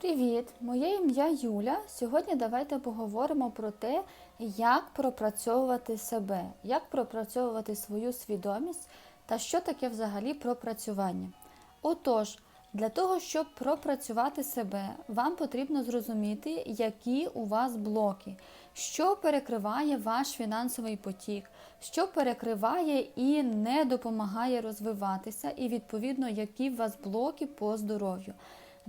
Привіт! Моє ім'я Юля. Сьогодні давайте поговоримо про те, як пропрацьовувати себе, як пропрацьовувати свою свідомість та що таке взагалі пропрацювання. Отож, для того, щоб пропрацювати себе, вам потрібно зрозуміти, які у вас блоки, що перекриває ваш фінансовий потік, що перекриває і не допомагає розвиватися, і відповідно, які у вас блоки по здоров'ю.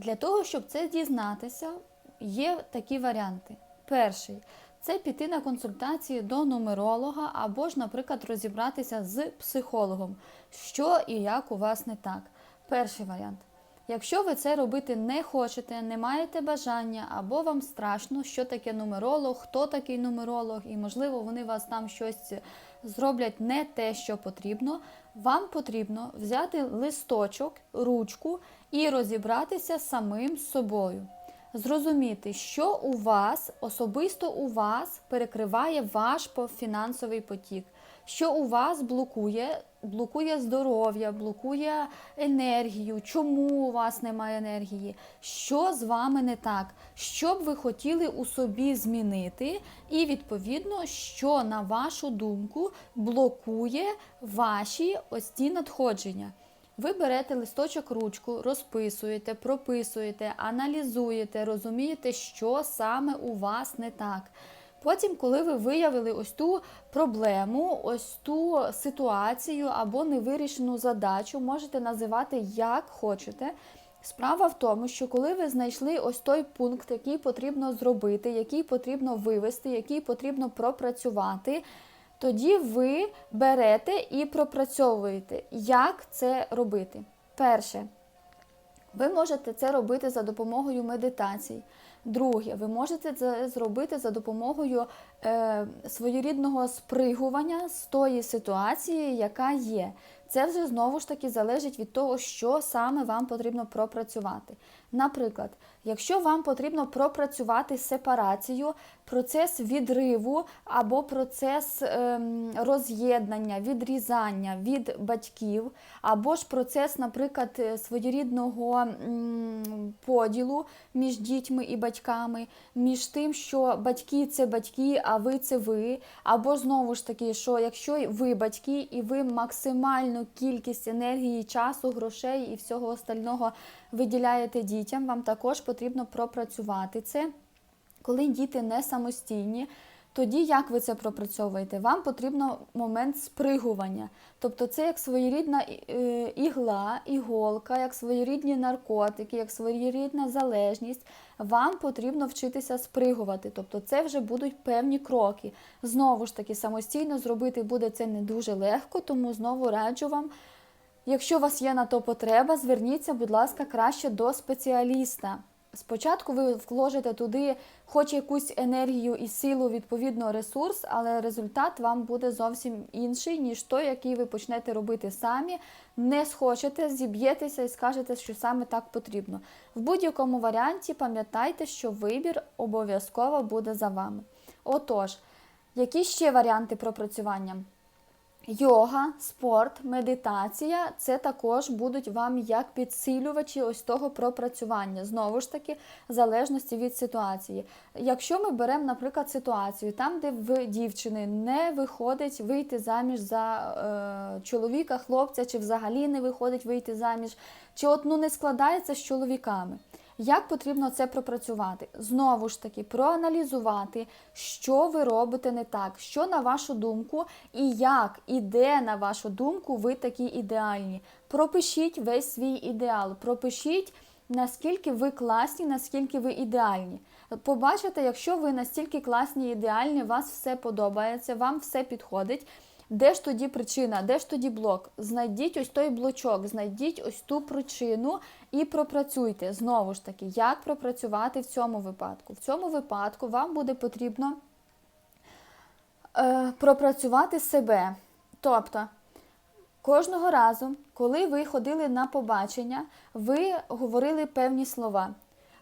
Для того, щоб це дізнатися, є такі варіанти. Перший це піти на консультації до нумеролога або ж, наприклад, розібратися з психологом, що і як у вас не так. Перший варіант. Якщо ви це робити не хочете, не маєте бажання, або вам страшно, що таке нумеролог, хто такий нумеролог, і, можливо, вони вас там щось зроблять не те, що потрібно, вам потрібно взяти листочок, ручку і розібратися самим з собою. Зрозуміти, що у вас, особисто у вас перекриває ваш фінансовий потік, що у вас блокує, блокує здоров'я, блокує енергію, чому у вас немає енергії, що з вами не так, що б ви хотіли у собі змінити, і відповідно, що на вашу думку блокує ваші ось ці надходження. Ви берете листочок ручку, розписуєте, прописуєте, аналізуєте, розумієте, що саме у вас не так. Потім, коли ви виявили ось ту проблему, ось ту ситуацію або невирішену задачу, можете називати як хочете. Справа в тому, що коли ви знайшли ось той пункт, який потрібно зробити, який потрібно вивести, який потрібно пропрацювати, тоді ви берете і пропрацьовуєте, як це робити. Перше, ви можете це робити за допомогою медитацій. Друге, ви можете це зробити за допомогою е, своєрідного спригування з тої ситуації, яка є. Це вже знову ж таки залежить від того, що саме вам потрібно пропрацювати. Наприклад, якщо вам потрібно пропрацювати сепарацію, процес відриву або процес ем, роз'єднання, відрізання від батьків, або ж процес, наприклад, е, своєрідного поділу між дітьми і батьками, між тим, що батьки це батьки, а ви це ви, або знову ж таки, що якщо ви батьки і ви максимальну кількість енергії, часу, грошей і всього остального виділяєте дітям, вам також потрібно пропрацювати це. Коли діти не самостійні, тоді як ви це пропрацьовуєте? Вам потрібно момент спригування. Тобто це як своєрідна е, ігла, іголка, як своєрідні наркотики, як своєрідна залежність. Вам потрібно вчитися спригувати. Тобто це вже будуть певні кроки. Знову ж таки, самостійно зробити буде це не дуже легко, тому знову раджу вам. Якщо у вас є на то потреба, зверніться, будь ласка, краще до спеціаліста. Спочатку ви вложите туди хоч якусь енергію і силу, відповідно, ресурс, але результат вам буде зовсім інший, ніж той, який ви почнете робити самі. Не схочете, зіб'єтеся і скажете, що саме так потрібно. В будь-якому варіанті пам'ятайте, що вибір обов'язково буде за вами. Отож, які ще варіанти пропрацювання? Йога, спорт, медитація це також будуть вам як підсилювачі ось того пропрацювання. Знову ж таки, в залежності від ситуації. Якщо ми беремо, наприклад, ситуацію, там, де в дівчини не виходить вийти заміж за е, чоловіка, хлопця, чи взагалі не виходить вийти заміж, чи от ну не складається з чоловіками. Як потрібно це пропрацювати? Знову ж таки, проаналізувати, що ви робите не так, що на вашу думку, і як, і де, на вашу думку, ви такі ідеальні. Пропишіть весь свій ідеал, пропишіть, наскільки ви класні, наскільки ви ідеальні. Побачите, якщо ви настільки класні і ідеальні, вас все подобається, вам все підходить. Де ж тоді причина, де ж тоді блок? Знайдіть ось той блочок, знайдіть ось ту причину і пропрацюйте. Знову ж таки, як пропрацювати в цьому випадку? В цьому випадку вам буде потрібно е, пропрацювати себе. Тобто, кожного разу, коли ви ходили на побачення, ви говорили певні слова.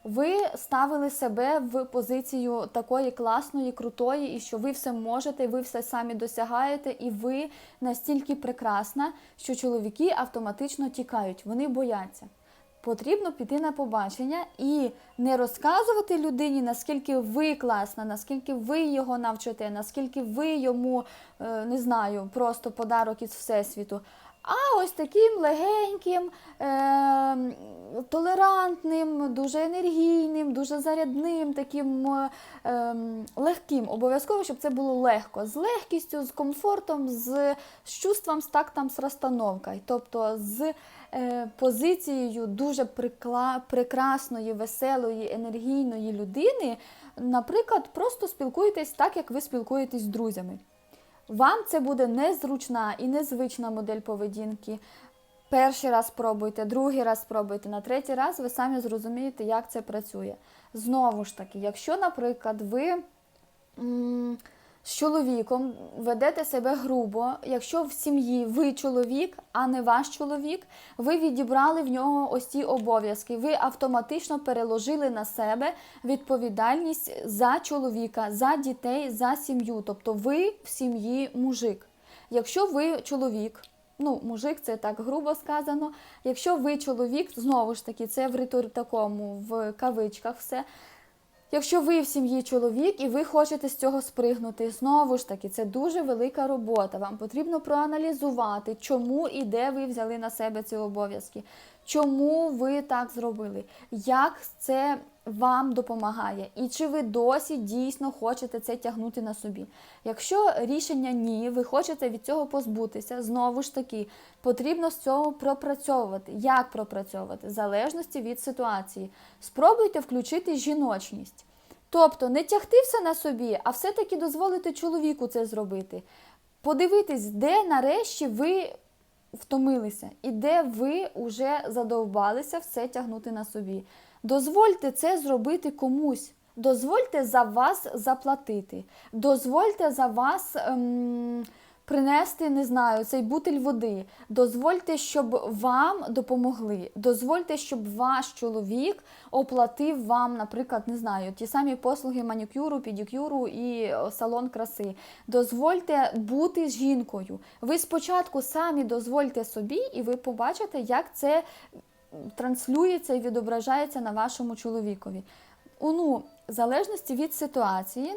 Ви ставили себе в позицію такої класної, крутої, і що ви все можете, ви все самі досягаєте, і ви настільки прекрасна, що чоловіки автоматично тікають, вони бояться. Потрібно піти на побачення і не розказувати людині, наскільки ви класна, наскільки ви його навчите, наскільки ви йому е, не знаю, просто подарок із всесвіту. А ось таким легеньким, е, толерантним, дуже енергійним, дуже зарядним, таким е, легким. Обов'язково, щоб це було легко, з легкістю, з комфортом, з, з чувством, з тактом, з розстановкою. Тобто з е, позицією дуже прикла, прекрасної, веселої, енергійної людини. Наприклад, просто спілкуєтесь так, як ви спілкуєтесь з друзями. Вам це буде незручна і незвична модель поведінки. Перший раз спробуйте, другий раз спробуйте, на третій раз ви самі зрозумієте, як це працює. Знову ж таки, якщо, наприклад, ви з чоловіком ведете себе грубо, якщо в сім'ї ви чоловік, а не ваш чоловік, ви відібрали в нього ось ці обов'язки, ви автоматично переложили на себе відповідальність за чоловіка, за дітей, за сім'ю. Тобто ви в сім'ї мужик. Якщо ви чоловік, ну, мужик, це так грубо сказано. Якщо ви чоловік, знову ж таки, це в такому, в кавичках все. Якщо ви в сім'ї чоловік і ви хочете з цього спригнути, знову ж таки, це дуже велика робота. Вам потрібно проаналізувати, чому і де ви взяли на себе ці обов'язки, чому ви так зробили, як це вам допомагає, і чи ви досі дійсно хочете це тягнути на собі. Якщо рішення ні, ви хочете від цього позбутися, знову ж таки, потрібно з цього пропрацьовувати. Як пропрацьовувати? В залежності від ситуації. Спробуйте включити жіночність. Тобто не тягти все на собі, а все-таки дозволити чоловіку це зробити. Подивитись, де нарешті ви втомилися, і де ви вже задовбалися все тягнути на собі. Дозвольте це зробити комусь. Дозвольте за вас заплатити. Дозвольте за вас ем, принести, не знаю, цей бутиль води. Дозвольте, щоб вам допомогли. Дозвольте, щоб ваш чоловік оплатив вам, наприклад, не знаю, ті самі послуги манікюру, педикюру і салон краси. Дозвольте бути жінкою. Ви спочатку самі дозвольте собі, і ви побачите, як це транслюється і відображається на вашому чоловікові. У ну, залежності від ситуації.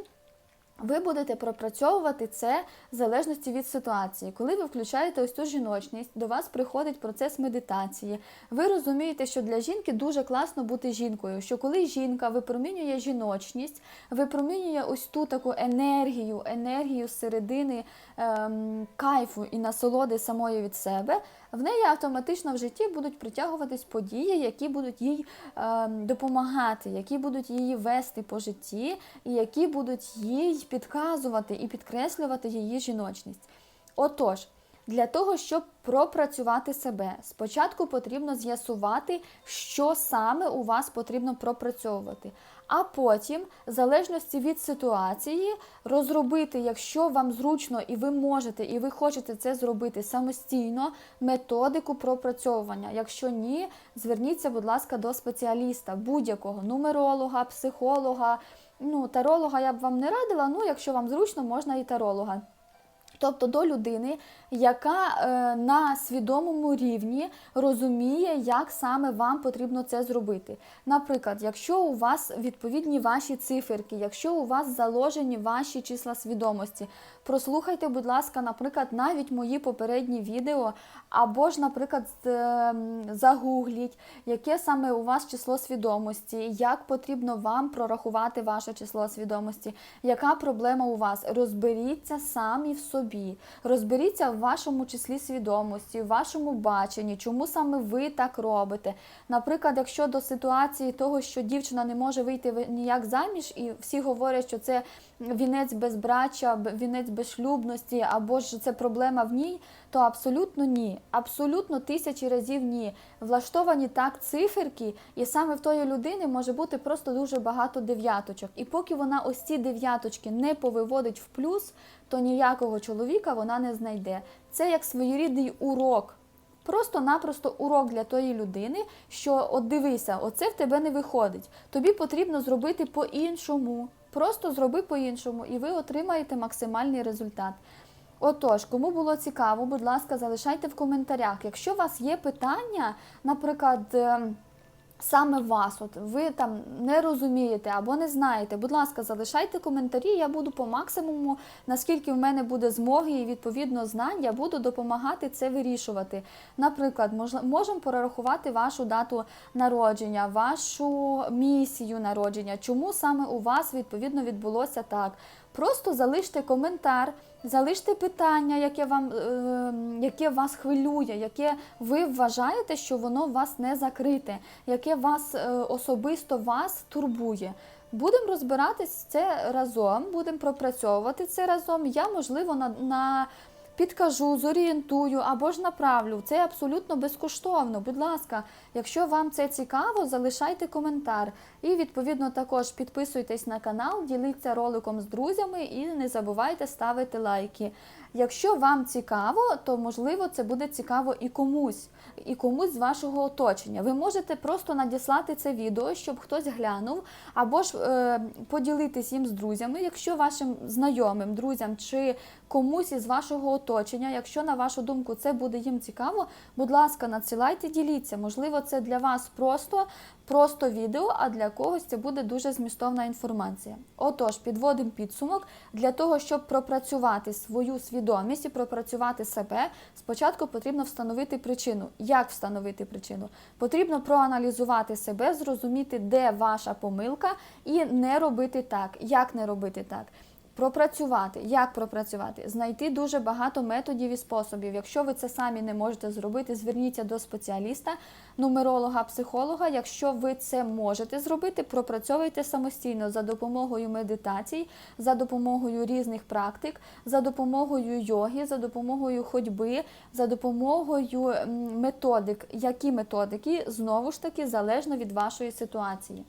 Ви будете пропрацьовувати це в залежності від ситуації. Коли ви включаєте ось цю жіночність, до вас приходить процес медитації. Ви розумієте, що для жінки дуже класно бути жінкою. Що коли жінка випромінює жіночність, випромінює ось ту таку енергію, енергію середини ем, кайфу і насолоди самої від себе, в неї автоматично в житті будуть притягуватись події, які будуть їй ем, допомагати, які будуть її вести по житті, і які будуть їй підказувати і підкреслювати її жіночність. Отож, для того, щоб пропрацювати себе, спочатку потрібно з'ясувати, що саме у вас потрібно пропрацьовувати. А потім, в залежності від ситуації, розробити, якщо вам зручно і ви можете, і ви хочете це зробити самостійно, методику пропрацьовування. Якщо ні, зверніться, будь ласка, до спеціаліста будь-якого нумеролога, психолога. Ну, таролога я б вам не радила, ну якщо вам зручно, можна і таролога. Тобто до людини, яка е, на свідомому рівні розуміє, як саме вам потрібно це зробити. Наприклад, якщо у вас відповідні ваші циферки, якщо у вас заложені ваші числа свідомості, прослухайте, будь ласка, наприклад, навіть мої попередні відео, або ж, наприклад, е, загугліть, яке саме у вас число свідомості, як потрібно вам прорахувати ваше число свідомості, яка проблема у вас. Розберіться самі в собі, розберіться в вашому числі свідомості, в вашому баченні, чому саме ви так робите. Наприклад, якщо до ситуації того, що дівчина не може вийти ніяк заміж, і всі говорять, що це вінець безбрача, вінець безшлюбності, або ж це проблема в ній, то абсолютно ні. Абсолютно тисячі разів ні. Влаштовані так циферки, і саме в тої людини може бути просто дуже багато дев'яточок. І поки вона ось ці дев'яточки не повиводить в плюс, то ніякого чоловіка вона не знайде. Це як своєрідний урок. Просто-напросто урок для тої людини, що от дивися, оце в тебе не виходить. Тобі потрібно зробити по-іншому. Просто зроби по-іншому, і ви отримаєте максимальний результат. Отож, кому було цікаво, будь ласка, залишайте в коментарях. Якщо у вас є питання, наприклад, е, саме вас, от ви там не розумієте або не знаєте, будь ласка, залишайте коментарі. Я буду по максимуму, наскільки в мене буде змоги і відповідно знань, я буду допомагати це вирішувати. Наприклад, можемо перерахувати вашу дату народження, вашу місію народження, чому саме у вас відповідно відбулося так. Просто залиште коментар, залиште питання, яке вам е, яке вас хвилює, яке ви вважаєте, що воно вас не закрите, яке вас е, особисто вас турбує. Будемо розбиратись це разом, будемо пропрацьовувати це разом. Я, можливо, на, на підкажу, зорієнтую або ж направлю. Це абсолютно безкоштовно. Будь ласка, якщо вам це цікаво, залишайте коментар. І відповідно також підписуйтесь на канал, діліться роликом з друзями і не забувайте ставити лайки. Якщо вам цікаво, то можливо це буде цікаво і комусь, і комусь з вашого оточення. Ви можете просто надіслати це відео, щоб хтось глянув, або ж е, поділитись їм з друзями, якщо вашим знайомим, друзям чи комусь із вашого оточення, якщо на вашу думку це буде їм цікаво, будь ласка, надсилайте, діліться. Можливо, це для вас просто, просто відео, а для когось це буде дуже змістовна інформація. Отож, підводимо підсумок для того, щоб пропрацювати свою свідомість і пропрацювати себе. Спочатку потрібно встановити причину. Як встановити причину? Потрібно проаналізувати себе, зрозуміти, де ваша помилка, і не робити так. Як не робити так? Пропрацювати, як пропрацювати, знайти дуже багато методів і способів. Якщо ви це самі не можете зробити, зверніться до спеціаліста, нумеролога, психолога. Якщо ви це можете зробити, пропрацьовуйте самостійно за допомогою медитацій, за допомогою різних практик, за допомогою йоги, за допомогою ходьби, за допомогою методик. Які методики знову ж таки залежно від вашої ситуації.